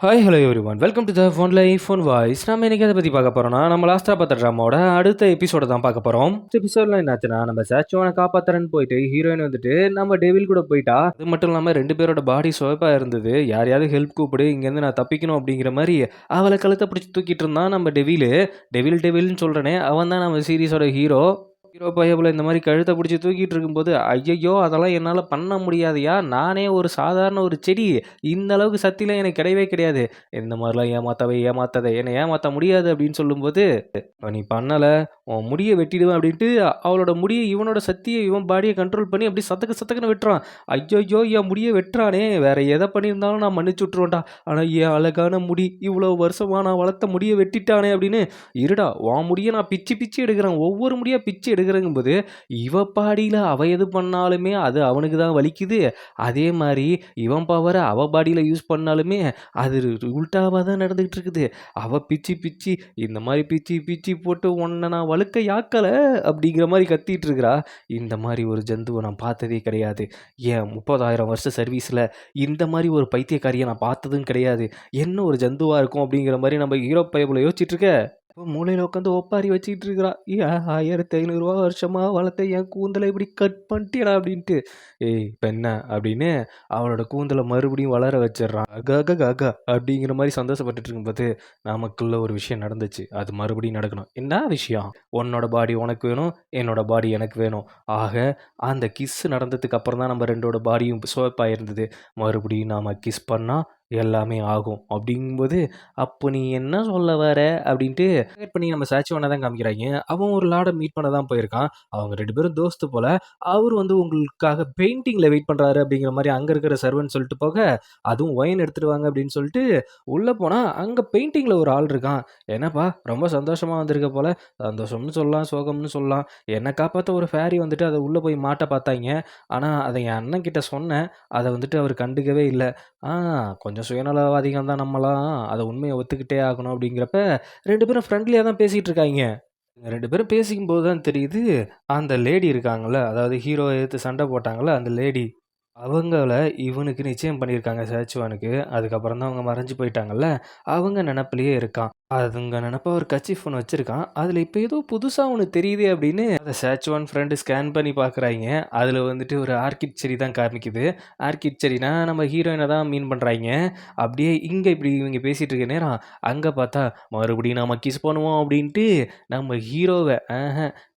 Hi hello everyone welcome to the phone life phone voice நம்ம இன்னைக்கு அதை பற்றி பார்க்க போகிறோம்னா நம்ம லாஸ்ட்டாக பார்த்த ட்ராமாவோட அடுத்த எபிசோட தான் பார்க்க போகிறோம் எபிசோடில் என்னாச்சுன்னா நம்ம சாச்சுவானை காப்பாத்துறேன்னு போயிட்டு ஹீரோயின் வந்துட்டு நம்ம டெவில் கூட போயிட்டா அது மட்டும் இல்லாமல் ரெண்டு பேரோட பாடி சோப்பாக இருந்தது. யாரையாவது ஹெல்ப் கூப்பிடு இங்கேருந்து நான் தப்பிக்கணும் அப்படிங்கிற மாதிரி அவளை கழுத்தை பிடிச்சி தூக்கிட்டு இருந்தான் நம்ம டெவிலு டெவில் டெவில்னு சொல்கிறேனே அவன் தான் நம்ம சீரீஸோட ஹீரோ ஹீரோ பையபில் இந்த மாதிரி கழுத்தை பிடிச்சி தூக்கிட்டு இருக்கும்போது ஐயையோ அதெல்லாம் என்னால் பண்ண முடியாதையா? நானே ஒரு சாதாரண ஒரு செடி. இந்த அளவுக்கு சக்திலாம் எனக்கு கிடையவே கிடையாது. இந்த மாதிரிலாம் ஏமாத்தவே ஏமாத்தாத. என்னை ஏமாற்ற முடியாது அப்படின்னு சொல்லும்போது நீ பண்ணலை. உன் முடியை வெட்டிடுவேன் அப்படின்ட்டு அவளோட முடியை இவனோட சக்தியை இவன் பாடியை கண்ட்ரோல் பண்ணி அப்படி சத்துக்கு சத்தக்குன்னு வெட்டுறான். ஐயோ என் முடியை வெட்டுறானே. வேற எதை பண்ணியிருந்தாலும் நான் மன்னிச்சு விட்ருவேன்டா ஆனால் என் அழகான முடி இவ்வளோ வருஷமா நான் வளர்த்த முடியை வெட்டிட்டானே அப்படின்னு இருடா உன் முடியை நான் பிச்சு பிச்சு எடுக்கிறேன். ஒவ்வொரு முடியாக பிச்சு எடுக்கிறங்கும்போது இவ பாடியில் அவ எது பண்ணாலுமே அது அவனுக்கு தான் வலிக்குது. அதே மாதிரி இவன் பவரை அவ பாடியில் யூஸ் பண்ணாலுமே அது உல்ட்டாவாக தான் நடந்துக்கிட்டு இருக்குது அவ பிச்சு பிச்சு இந்த மாதிரி பிச்சு பிச்சு போட்டு உன்னை நான் வழுக்க யாக்கலை? அப்படிங்கிற மாதிரி கத்திட்டு இருக்கிறா இந்த மாதிரி ஒரு ஜந்துவை நான் பார்த்ததே கிடையாது. ஏன் முப்பதாயிரம் வருஷம் சர்வீஸில் இந்த மாதிரி ஒரு பைத்தியக்காரியை நான் பார்த்ததும் கிடையாது. என்ன ஒரு ஜந்துவாக இருக்கும் அப்படிங்கிற மாதிரி நம்ம ஹீரோ பைபிள் யோசிச்சுட்டு இருக்க இப்போ மூலையில் உட்காந்து ஒப்பாரி வச்சுக்கிட்டு இருக்கிறா. ஏன் ஆயிரத்தி ஐநூறுரூவா வருஷமாக வளர்த்த என் கூந்தலை இப்படி கட் பண்ணிட்டியடா அப்படின்ட்டு. ஏய் இப்போ என்ன? அப்படின்னு அவளோட கூந்தலை மறுபடியும் வளர வச்சிடுறான். அகா அகா அகா அப்படிங்கிற மாதிரி சந்தோஷப்பட்டுட்டு இருக்கும்போது நமக்குள்ள ஒரு விஷயம் நடந்துச்சு. அது மறுபடியும் நடக்கணும். என்ன விஷயம்? உன்னோட பாடி உனக்கு வேணும் என்னோட பாடி எனக்கு வேணும். ஆக அந்த கிஸ் நடந்ததுக்கு அப்புறம் தான் நம்ம ரெண்டோட பாடியும் சோப்பாக இருந்தது. மறுபடியும் நாம் கிஸ் பண்ணால் எல்லாமே ஆகும். அப்படிங்கும்போது அப்போ நீ என்ன சொல்ல வர? அப்படின்ட்டு மீட் பண்ணி நம்ம சாச்சுவனை தான் காமிக்கிறாங்க. அவன் ஒரு லாடை மீட் பண்ண தான் போயிருக்கான். அவங்க ரெண்டு பேரும் தோஸ்து போல் அவர் வந்து உங்களுக்காக பெயிண்டிங்கில் வெயிட் பண்ணுறாரு அப்படிங்கிற மாதிரி அங்கே இருக்கிற சர்வன் சொல்லிட்டு போக அதுவும் ஒயின் எடுத்துகிட்டு வாங்க அப்படின்னு சொல்லிட்டு உள்ளே போனால் அங்கே பெயிண்டிங்கில் ஒரு ஆள் இருக்கான். என்னப்பா ரொம்ப சந்தோஷமாக வந்திருக்க போல. சந்தோஷம்னு சொல்லலாம் சோகம்னு சொல்லலாம். என்னை காப்பாற்ற ஒரு ஃபேரி வந்துட்டு அதை உள்ளே போய் மாட்ட பார்த்தாங்க. ஆனால் அதை என் அண்ணன் கிட்ட சொன்னேன். அதை வந்துட்டு அவர் கண்டுக்கவே இல்லை. ஆ கொஞ்சம் சுயநலவாதிகம் தான் நம்மளாம். அதை உண்மையை ஒத்துக்கிட்டே ஆகணும் அப்படிங்கிறப்ப ரெண்டு பேரும் ஃப்ரெண்ட்லியாக தான் பேசிகிட்டு இருக்காங்க. ரெண்டு பேரும் பேசிக்கும்போது தான் தெரியுது அந்த லேடி இருக்காங்கள்ல அதாவது ஹீரோ எடுத்து சண்டை போட்டாங்கள்ல அந்த லேடி அவங்கள இவனுக்கு நிச்சயம் பண்ணியிருக்காங்க சேச்சுவானுக்கு. அதுக்கப்புறம் தான் அவங்க மறைஞ்சு போயிட்டாங்கல்ல? அவங்க நினப்பிலேயே இருக்கான். அதுங்க நினப்ப ஒரு கட்சி ஃபோன் வச்சுருக்கான். அதில் இப்போ ஏதோ புதுசாக ஒன்று தெரியுது அப்படின்னு அதை சேச்சுவான் ஃப்ரெண்டு ஸ்கேன் பண்ணி பார்க்குறாங்க அதில் வந்துட்டு ஒரு ஆர்கிட் செடி தான் காமிக்குது. ஆர்கிட் செடினா நம்ம ஹீரோயினை தான் மீன் பண்ணுறாங்க அப்படியே இங்கே இப்படி இவங்க பேசிகிட்டு இருக்க நேரம் அங்கே பார்த்தா மறுபடியும் நம்ம கிஸ் பண்ணுவோம் அப்படின்ட்டு நம்ம ஹீரோவை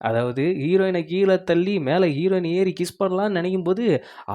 அதாவது ஹீரோயினை கீழே தள்ளி மேலே ஹீரோயின் ஏறி கிஸ் பண்ணலான்னு நினைக்கும் போது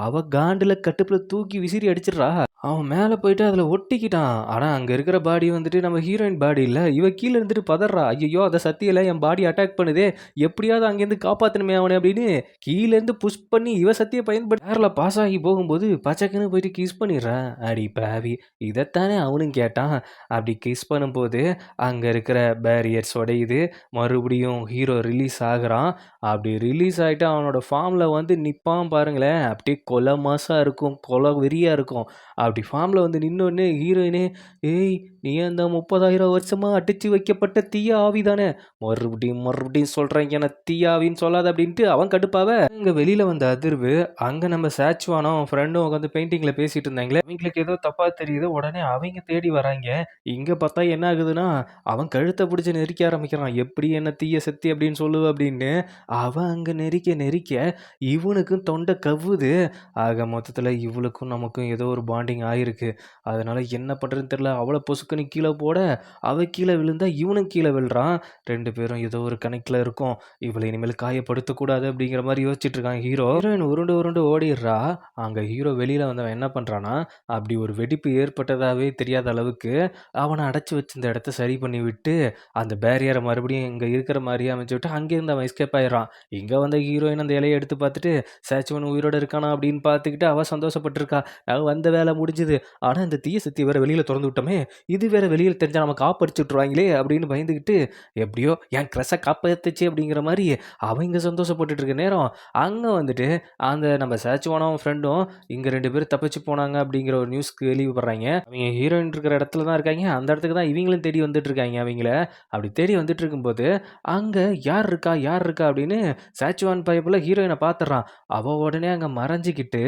அவ காண்டில் கட்டுப்பில் தூக்கி விசிறி அடிச்சிடுறா. அவன் மேலே போயிட்டு அதில் ஒட்டிக்கிட்டான். ஆனால் அங்கே இருக்கிற பாடி வந்துட்டு நம்ம ஹீரோயின் பாடி இல்லை. இவ கீழே இருந்துட்டு பதறா. ஐயோ அதை சத்தியில் என் பாடி அட்டாக் பண்ணுதே. எப்படியாவது அங்கேருந்து காப்பாற்றணுமே அவனை அப்படின்னு கீழேருந்து புஷ் பண்ணி இவ சத்தியை பயன்படுத்தி நேரில் பாஸ் ஆகி போகும்போது பச்சைக்குன்னு போயிட்டு கிஸ் பண்ணிடுறான் அடி பாவி இதைத்தானே அவனும் கேட்டான். அப்படி கிஸ் பண்ணும்போது அங்கே இருக்கிற பேரியர்ஸ் உடையுது. மறுபடியும் ஹீரோ ரிலீஸ் ஆகுறான். அப்படி ரிலீஸ் ஆகிட்டு அவனோட ஃபார்மில் வந்து நிற்பான் பாருங்களேன். அப்படியே கொலை மாசாக இருக்கும் கொலை வெறியாக இருக்கும். அப்படி அப்படி ஃபார்மில் வந்து நின்னோடனே ஹீரோயினே ஏய் நீ அந்த முப்பதாயிரம் வருஷமாக அடித்து வைக்கப்பட்ட தீய ஆவி தானே? மறுபடியும் மறுபடியும் சொல்கிறேன் என தீய ஆவின்னு சொல்லாத அப்படின்ட்டு அவன் கடுப்பாவ. இங்கே வெளியில் வந்த அதிர்வு அங்கே நம்ம சேச்சுவானோ அவன் ஃப்ரெண்டும் உட்காந்து பெயிண்டிங்கில் பேசிகிட்டு இருந்தாங்களே அவங்களுக்கு ஏதோ தப்பாக தெரியுது உடனே அவங்க தேடி வராங்க. இங்கே பார்த்தா என்ன ஆகுதுன்னா அவன் கழுத்தை பிடிச்சி நெரிக்க ஆரம்பிக்கிறான். எப்படி என்ன தீய சக்தி அப்படின்னு சொல்லுவ அப்படின்னு. அவன் அங்கே நெரிக்க நெரிக்க இவனுக்கும் தொண்டை கவ்வுது. ஆக மொத்தத்தில் இவளுக்கும் நமக்கும் ஏதோ ஒரு பாண்டிங் ஆயிருக்கு. அதனால் என்ன பண்ணுறதுன்னு தெரில அவளை பொசுக்குன்னு கீழே போட அவள் கீழே விழுந்தா இவனும் கீழே விழுறான். ரெண்டு பேரும் ஏதோ ஒரு கணக்கில் இருக்கும். இவளை இனிமேல் காயப்படுத்தக்கூடாது அப்படிங்கிற மாதிரி யோசிச்சுட்டு இருக்காங்க ஹீரோ. ஹீரோயின் உருண்டு உருண்டு ஓடிடுறா. அங்கே ஹீரோ வெளியில் வந்தவன் என்ன பண்ணுறான்னா அப்படி ஒரு வெடிப்பு ஏற்பட்டதாகவே தெரியாத அளவுக்கு அவனை அடைச்சி வச்சிருந்த இடத்த சரி பண்ணி விட்டு அந்த பேரியரை மறுபடியும் இங்கே இருக்கிற மாதிரி அமைச்சு விட்டு அங்கேருந்து அவன் எஸ்கேப் ஆயிடறான். இங்கே வந்த ஹீரோயின் அந்த இலையை எடுத்து பார்த்துட்டு சேச்சுவன் உயிரோடு இருக்கானா அப்படின்னு பார்த்துக்கிட்டு அவள் சந்தோஷப்பட்டிருக்கா. அவள் வந்த வேலை முடிஞ்சு முடிஞ்சுது ஆனால் இந்த தீய சக்தி வேற வெளியில் திறந்து விட்டோமே இது வேற வெளியில் தெரிஞ்சால் நம்ம காப்படிச்சு விட்ருவாங்களே அப்படின்னு பயந்துக்கிட்டு எப்படியோ என் க்ரெஸ்ஸை காப்பாத்துச்சு அப்படிங்கிற மாதிரி அவங்க சந்தோஷப்பட்டுட்டு இருக்க நேரம் அங்கே வந்துட்டு அந்த நம்ம சேச்சுவானும் ஃப்ரெண்டும் இங்கே ரெண்டு பேரும் தப்பிச்சு போனாங்க அப்படிங்கிற ஒரு நியூஸ்க்கு கேள்விப்படுறாங்க அவங்க ஹீரோயின் இருக்கிற இடத்துல தான் இருக்காங்க. அந்த இடத்துக்கு தான் இவங்களும் தேடி வந்துட்டு இருக்காங்க அவங்கள. அப்படி தேடி வந்துட்டு இருக்கும்போது அங்கே யார் இருக்கா யார் இருக்கா அப்படின்னு சேச்சுவான் பைப்பில் ஹீரோயினை பார்த்துட்றான். அவள் உடனே அங்கே மறைஞ்சிக்கிட்டு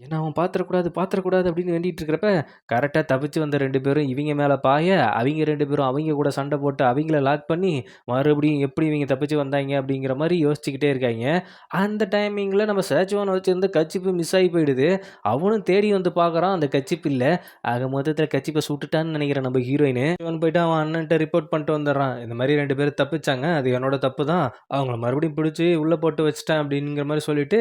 ஏன்னா அவன் பார்த்துடக்கூடாது பார்த்துடக்கூடாது அப்படின்னு வேண்டிகிட்டு இருக்கிறப்ப கரெக்டாக தப்பிச்சு வந்த ரெண்டு பேரும் இவங்க மேலே பாய அவங்க ரெண்டு பேரும் அவங்க கூட சண்டை போட்டு அவங்கள லாக் பண்ணி மறுபடியும் எப்படி இவங்க தப்பிச்சு வந்தாங்க அப்படிங்கிற மாதிரி யோசிச்சுக்கிட்டே இருக்காங்க. அந்த டைமிங்கில் நம்ம சேச்சுவான் வச்சுருந்த கச்சிப்பு மிஸ் ஆகி போயிடுது. அவனும் தேடி வந்து பார்க்குறான் அந்த கச்சிப்பு இல்லை. ஆக மொத்தத்தில் கச்சிப்பை சுட்டுட்டான்னு நினைக்கிறேன் நம்ம ஹீரோயின் அவன் போயிட்டு அவன் அண்ணன்ட்ட ரிப்போர்ட் பண்ணிட்டு வந்துடுறான். இந்த மாதிரி ரெண்டு பேரும் தப்பிச்சாங்க அது என்னோட தப்பு தான். அவங்கள மறுபடியும் பிடிச்சி உள்ளே போட்டு வச்சிட்டேன் அப்படிங்கிற மாதிரி சொல்லிட்டு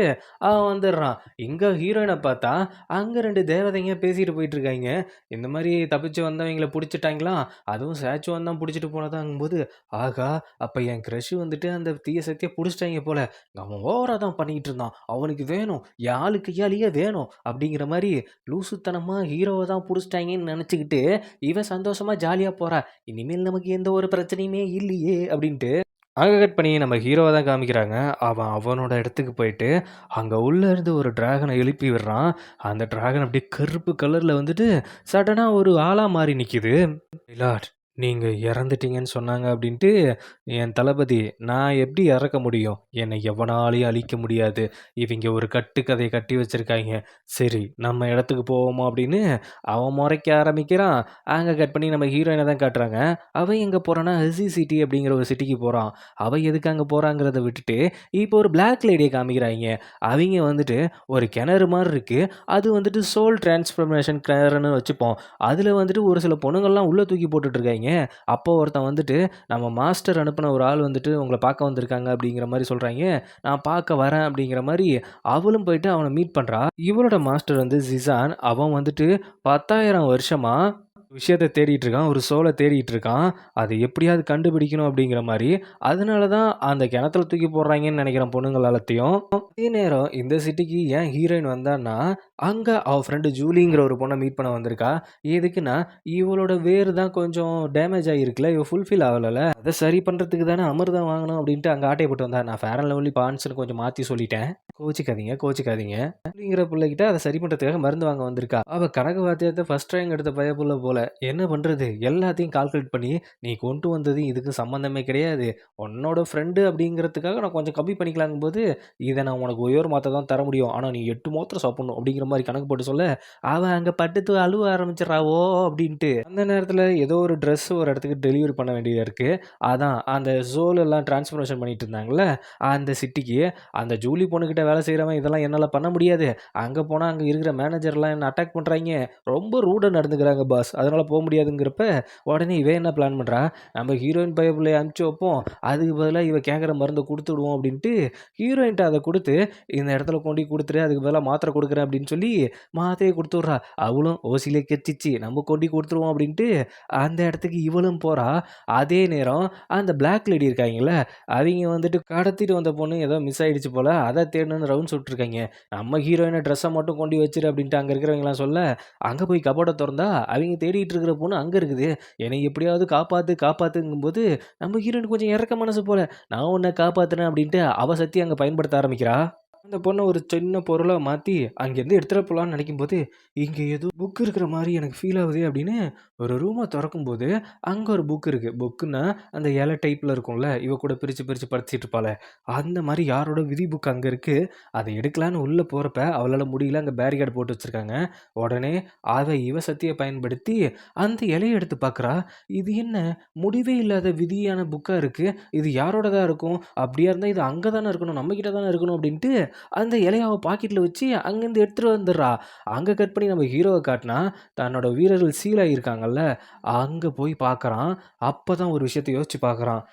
அவன் வந்துடுறான். இங்கே ஹீரோயினை பார்த்தா அங்கே ரெண்டு தேவதைங்க பேசிட்டு போயிட்டு இருக்காங்க இந்த மாதிரி தப்பிச்சு வந்தவங்கள பிடிச்சிட்டாங்களாம் அதுவும் சேச்சுவான் தான் பிடிச்சிட்டு போனதாங்கும்போது ஆகா அப்போ என் க்ரஷ் வந்துட்டு அந்த தீய சக்தியை பிடிச்சிட்டாங்க போல. அவன் ஓவராக தான் பண்ணிக்கிட்டு இருந்தான் அவனுக்கு வேணும் என் ஆளு கையாலேயே வேணும் அப்படிங்கிற மாதிரி லூசுத்தனமாக ஹீரோவை தான் பிடிச்சிட்டாங்கன்னு நினச்சிக்கிட்டு இவன் சந்தோஷமாக ஜாலியாக போகிறா இனிமேல் நமக்கு எந்த ஒரு பிரச்சனையுமே இல்லையே அப்படின்ட்டு அங்கே கட் பண்ணி நம்ம ஹீரோவை தான் காமிக்கிறாங்க. அவன் அவனோட இடத்துக்கு போயிட்டு அங்கே உள்ளே இருந்து ஒரு டிராகனை எழுப்பி விடுறான். அந்த டிராகன் அப்படியே கருப்பு கலரில் வந்துட்டு சடனாக ஒரு ஆளாக மாறி நிற்கிது மிலாட் நீங்கள் இறந்துட்டீங்கன்னு சொன்னாங்க அப்படின்ட்டு என் தளபதி நான் எப்படி இறக்க முடியும்? என்னை எவனாலையும் அழிக்க முடியாது. இவங்க ஒரு கட்டுக்கதையை கட்டி வச்சுருக்காங்க. சரி நம்ம இடத்துக்கு போவோமா? அப்படின்னு அவன் முறைக்க ஆரம்பிக்கிறான். அங்கே கட் பண்ணி நம்ம ஹீரோயினை தான் காட்டுறாங்க. அவன் எங்கே போகிறான்னா ஹசி சிட்டி அப்படிங்கிற ஒரு சிட்டிக்கு போகிறான் அவன் எதுக்கு அங்கே போகிறாங்கிறத விட்டுட்டு இப்போ ஒரு பிளாக் லேடியை காமிக்கிறாங்க. அவங்க வந்துட்டு ஒரு கிணறு மாதிரி இருக்குது அது வந்துட்டு சோல் டிரான்ஸ்ஃபர்மேஷன் கிணறுன்னு வச்சுப்போம். அதில் வந்துட்டு ஒரு சில பொண்ணுங்கள்லாம் உள்ளே தூக்கி போட்டுட்டு சொல்கிறீங்க அப்போ ஒருத்தன் வந்துட்டு நம்ம மாஸ்டர் அனுப்பின ஒரு ஆள் வந்துட்டு உங்களை பார்க்க வந்திருக்காங்க அப்படிங்கிற மாதிரி சொல்கிறாங்க நான் பார்க்க வரேன் அப்படிங்கிற மாதிரி அவளும் போயிட்டு அவனை மீட் பண்ணுறா இவளோட மாஸ்டர் வந்து ஜிசான் அவன் வந்துட்டு பத்தாயிரம் வருஷமாக விஷயத்த தேடிட்டு இருக்கான் ஒரு சோலை தேடிட்டு இருக்கான் அதை எப்படியாவது கண்டுபிடிக்கணும் அப்படிங்கிற மாதிரி. அதனால தான் அந்த கிணத்துல தூக்கி போடுறாங்கன்னு நினைக்கிறேன் பொண்ணுங்கள் எல்லாத்தையும் அதே நேரம் இந்த சிட்டிக்கு ஏன் ஹீரோயின் வந்தான்னா அங்கே அவள் ஃப்ரெண்டு ஜூலிங்கிற ஒரு பொண்ணை மீட் பண்ண வந்திருக்கா. எதுக்குன்னா இவளோட வேர் தான் கொஞ்சம் டேமேஜ் ஆகிருக்குல்ல இவ ஃபுல்ஃபில் ஆகலைல்ல. அதை சரி பண்ணுறதுக்கு தானே அமிர்தம் வாங்கணும் அப்படின்ட்டு அங்கே ஆட்டையை போட்டு வந்தா. நான் ஃபேர் அண்ட் லவ்லி பான்ஸ்னு கொஞ்சம் மாற்றி சொல்லிட்டேன். கோச்சிக்காதீங்க கோச்சிக்காதீங்க. அப்படிங்கிற பிள்ளைகிட்ட அதை சரி பண்ணுறதுக்காக மருந்து வாங்க வந்திருக்கா. அவள் கணக்கு வாத்தியத்தை ஃபஸ்ட் ரேங்க் எடுத்த பயப்புள்ள போல என்ன பண்ணுறது எல்லாத்தையும் கால்குலேட் பண்ணி நீ கொண்டு வந்தது இதுக்கு சம்மந்தமே கிடையாது. உன்னோட ஃப்ரெண்டு அப்படிங்கிறதுக்காக நான் கொஞ்சம் கம்மி பண்ணிக்கலாங்கும் போது இதை நான் உனக்கு ஒயர் மாற்ற தான் தர முடியும். ஆனால் நீ எட்டு மாத்திரம் சாப்பிடணும். அப்படிங்கிற மாதிரி கணக்கு போட்டு சொல்ல அவன் அங்கே பட்டுத்து அழுவ ஆரம்பிச்சிடறாவோ அப்படின்ட்டு. அந்த நேரத்தில் ஏதோ ஒரு ட்ரெஸ் ஒரு இடத்துக்கு டெலிவரி பண்ண வேண்டியதாக இருக்குது அதான் அந்த ஜோல் எல்லாம் டிரான்ஸ்ஃபர்மேஷன் பண்ணிட்டு இருந்தாங்களே அந்த சிட்டிக்கு அந்த ஜூலி பொண்ணுக்கிட்ட வேலை செய்கிறவன் இதெல்லாம் என்னால் பண்ண முடியாது. அங்கே போனால் அங்கே இருக்கிற மேனேஜர்லாம் என்ன அட்டாக் பண்ணுறாங்க ரொம்ப ரூடாக நடந்துக்கிறாங்க பாஸ் அதனால் போக முடியாதுங்கிறப்ப உடனே இவன் என்ன பிளான் பண்ணுறா நம்ம ஹீரோயின் பயப்பிள்ளையை அனுப்பிச்சி வைப்போம். அதுக்கு பதிலாக இவன் கேட்குற மருந்தை கொடுத்துடுவோம் அப்படின்ட்டு ஹீரோயின்ட்ட அதை கொடுத்து இந்த இடத்துல கொண்டு கொடுத்துரு அதுக்கு பதிலாக மாத்திரை கொடுக்குறேன் அப்படின்னு சொல்லி மாத்திரையை கொடுத்து விட்றா. அவளும் ஓசிலே கெச்சிச்சு நம்ம கொண்டு கொடுத்துருவோம் அப்படின்ட்டு அந்த இடத்துக்கு இவளும் போகிறா அதே நேரம் அந்த பிளாக் லேடி இருக்காங்கல்ல அவங்க வந்துட்டு கடத்திட்டு வந்த பொண்ணு ஏதோ மிஸ் ஆகிடுச்சு போல் அதை தேடணும்னு ரவுண்ட்ஸ் சுட்டுருக்காங்க நம்ம ஹீரோயினை ட்ரெஸ்ஸை மட்டும் கொண்டு வச்சிரு அப்படின்ட்டு அங்கே இருக்கிறவங்களாம் சொல்ல அங்கே போய் கபோட்டை திறந்தா அவங்க தேடி தேடிட்டு இருக்கிற பொண்ணு அங்கே இருக்குது. என்னை எப்படியாவது காப்பாற்று காப்பாற்றுங்கும்போது நம்ம ஹீரோயின் கொஞ்சம் இறக்க மனசு போல. நான் உன்னை காப்பாற்றுனேன் அப்படின்ட்டு அவ சக்தி அங்கே பயன்படுத்த ஆரம்பிக்கிறா. அந்த பொண்ணை ஒரு சின்ன பொருளாக மாற்றி அங்கேருந்து எடுத்துகிட்டு போகலான்னு நினைக்கும் போது இங்கே ஏதோ புக் இருக்கிற மாதிரி எனக்கு ஃபீல் ஆகுது அப்படின்னு ஒரு ரூமை திறக்கும்போது அங்கே ஒரு புக் இருக்குது புக்குன்னா அந்த இலை டைப்பில் இருக்கும்ல இவ கூட பிரித்து பிரித்து படிச்சிட்டு இருப்பாள. அந்த மாதிரி யாரோட விதி புக் அங்கே இருக்குது அதை எடுக்கலான்னு உள்ளே போகிறப்ப அவளால் முடியல அங்கே பேரிகார்டு போட்டு வச்சுருக்காங்க. உடனே அதை இவ சக்தியை பயன்படுத்தி அந்த இலையை எடுத்து பார்க்குறா. இது என்ன? முடிவே இல்லாத விதியான புக்காக இருக்குது இது யாரோடதா இருக்கும்? அப்படியா இருந்தால் இது அங்கே தானே இருக்கணும் நம்மக்கிட்ட தானே இருக்கணும் அப்படின்ட்டு அந்த இலைய அவ பாக்கெட்டில் வச்சு அங்கேருந்து எடுத்துகிட்டு வந்துடுறா. அங்கே கட் பண்ணி நம்ம ஹீரோவை காட்டினா தன்னோட வீரர்கள் சீல் இருக்காங்கல்ல அங்கே போய் பார்க்குறான் அப்போ தான் ஒரு விஷயத்த யோசிச்சு பார்க்குறான்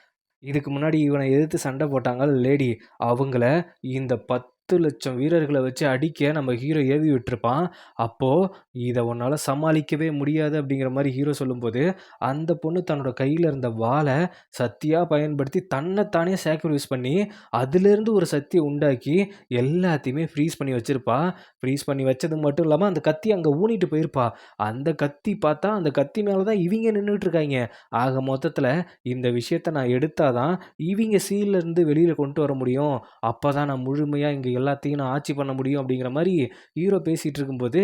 இதுக்கு முன்னாடி இவனை எதிர்த்து சண்டை போட்டாங்க லேடி அவங்கள இந்த பத் பத்து லட்சம் வீரர்களை வச்சு அடிக்க நம்ம ஹீரோ ஏவி விட்டுருப்பான். அப்போது இதை உன்னால் சமாளிக்கவே முடியாது அப்படிங்கிற மாதிரி ஹீரோ சொல்லும்போது அந்த பொண்ணு தன்னோட கையில் இருந்த வாளை சக்தியாக பயன்படுத்தி தன்னைத்தானே சாக்ரிஃபைஸ் பண்ணி அதுலேருந்து ஒரு சக்தியை உண்டாக்கி எல்லாத்தையுமே ஃப்ரீஸ் பண்ணி வச்சுருப்பா. ஃப்ரீஸ் பண்ணி வச்சது மட்டும் இல்லாமல் அந்த கத்தி அங்கே ஊனிட்டு போயிருப்பா. அந்த கத்தி பார்த்தா அந்த கத்தி மேலே தான் இவங்க நின்றுட்டு இருக்காங்க. ஆக மொத்தத்தில் இந்த விஷயத்தை நான் எடுத்தால் தான் இவங்க சீலேருந்து இருந்து வெளியில் கொண்டு வர முடியும். அப்போ தான் நான் முழுமையாக இங்கே எல்லாத்தையும் நான் ஆட்சி பண்ண முடியும் அப்படிங்கிற மாதிரி ஹீரோ பேசிகிட்டு இருக்கும்போது,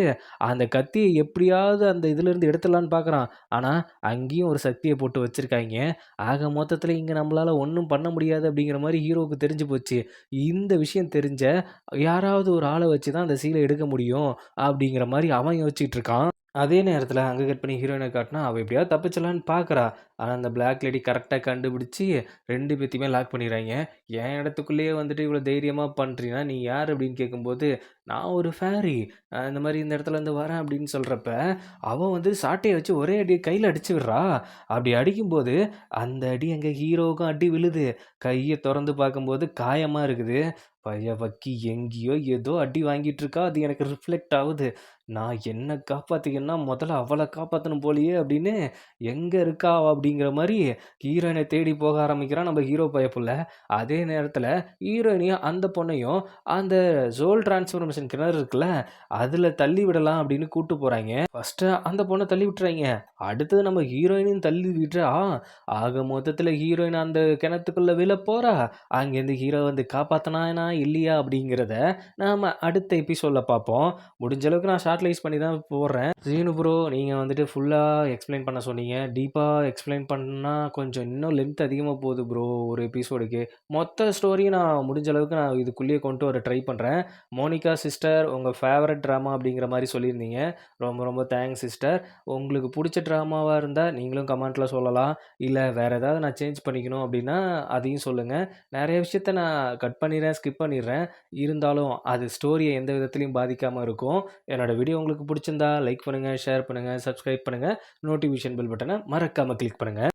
அந்த கத்தியை எப்படியாவது அந்த இதுலேருந்து எடுத்துடலான்னு பார்க்குறான். ஆனால் அங்கேயும் ஒரு சக்தியை போட்டு வச்சுருக்காங்க ஆக மொத்தத்தில் இங்கே நம்மளால் ஒன்றும் பண்ண முடியாது அப்படிங்கிற மாதிரி ஹீரோவுக்கு தெரிஞ்சு போச்சு. இந்த விஷயம் தெரிஞ்ச யாராவது ஒரு ஆளை வச்சு தான் அந்த சீலை எடுக்க முடியும் அப்படிங்கிற மாதிரி அவன் யோசிச்சுட்டு இருக்கான். அதே நேரத்தில் அங்கே கட் பண்ணி ஹீரோயினை காட்டினா அவள் எப்படியாவது தப்பிச்சலான்னு பார்க்குறா. ஆனால் அந்த பிளாக் லேடி கரெக்டாக கண்டுபிடிச்சி ரெண்டு பேத்தையுமே லாக் பண்ணிடுறாங்க "என் இடத்துக்குள்ளேயே வந்துட்டு இவ்வளோ தைரியமாக பண்ணுறீங்கன்னா நீ யார்?" அப்படின்னு கேட்கும்போது, "நான் ஒரு ஃபேரி. இந்த மாதிரி இந்த இடத்துலேருந்து வரேன்." அப்படின்னு சொல்கிறப்ப அவன் வந்து சாட்டையை வச்சு ஒரே அடி கையில் அடிச்சு விடுறா. அப்படி அடிக்கும்போது, அந்த அடி எங்கள் ஹீரோவுக்கும் அடி விழுது. கையை திறந்து பார்க்கும்போது காயமாக இருக்குது. பைய வக்கி எங்கேயோ ஏதோ அடி வாங்கிட்டு இருக்கா. அது எனக்கு ரிஃப்ளெக்ட் ஆகுது நான் என்ன காப்பாற்றிக்கன்னா முதல்ல அவளை காப்பாற்றணும் போலயே அப்படின்னு, எங்கே இருக்கா அவ அப்படிங்கிற மாதிரி ஹீரோயினை தேடி போக ஆரம்பிக்கிறான் நம்ம ஹீரோ பயப்புள்ள. அதே நேரத்தில் ஹீரோயினையும், அந்த பொண்ணையும் அந்த சோல் டிரான்ஸ்ஃபர்மேஷன் கிணறு இருக்குல்ல, அதில் தள்ளி விடலாம் அப்படின்னு கூட்டு போகிறாங்க ஃபஸ்ட்டு அந்த பொண்ணை தள்ளி விட்டுறாய்ங்க. அடுத்தது நம்ம ஹீரோயினையும் தள்ளி விட்றா. ஆக மொத்தத்தில் ஹீரோயின் அந்த கிணத்துக்குள்ள விழ போறா. அங்கேருந்து ஹீரோ வந்து காப்பாத்துனானா, இல்லையா அப்படிங்கிறத நாம அடுத்த எபிசோடில் பார்ப்போம். முடிஞ்ச அளவுக்கு நான் ஷார்ட்லைஸ் பண்ணி தான் போடுறேன். ஜீனு ப்ரோ நீங்கள் வந்துட்டு ஃபுல்லாக எக்ஸ்பிளைன் பண்ண சொன்னீங்க. டீப்பாக எக்ஸ்பிளைன் பண்ணால் கொஞ்சம் இன்னும் லென்த் அதிகமாக போகுது ப்ரோ ஒரு எபிசோடுக்கு. மொத்த ஸ்டோரியும் நான் முடிஞ்ச அளவுக்கு நான் இதுக்குள்ளேயே கொண்டு வர ட்ரை பண்ணுறேன் மோனிகா சிஸ்டர் உங்கள் ஃபேவரட் ட்ராமா அப்படிங்கிற மாதிரி சொல்லியிருந்தீங்க. ரொம்ப ரொம்ப தேங்க்ஸ் சிஸ்டர். உங்களுக்கு பிடிச்ச ட்ராமாவாக இருந்தால் நீங்களும் கமெண்ட்டில் சொல்லலாம். இல்லை வேறு ஏதாவது நான் சேஞ்ச் பண்ணிக்கணும் அப்படின்னா, அதையும் சொல்லுங்கள் நிறைய விஷயத்த நான் கட் பண்ணிடுறேன், ஸ்கிப் பண்ணிடுறேன். இருந்தாலும் அது ஸ்டோரியை எந்த விதத்துலையும் பாதிக்காமல் இருக்கும். என்னோட வீடியோ உங்களுக்கு பிடிச்சிருந்தா லைக் பண்ணுங்கள் ஷேர் பண்ணுங்கள் சப்ஸ்கிரைப் பண்ணுங்க. நோட்டிஃபிகேஷன் பெல் பட்டனை மறக்காமல் கிளிக் பண்ணுங்கள்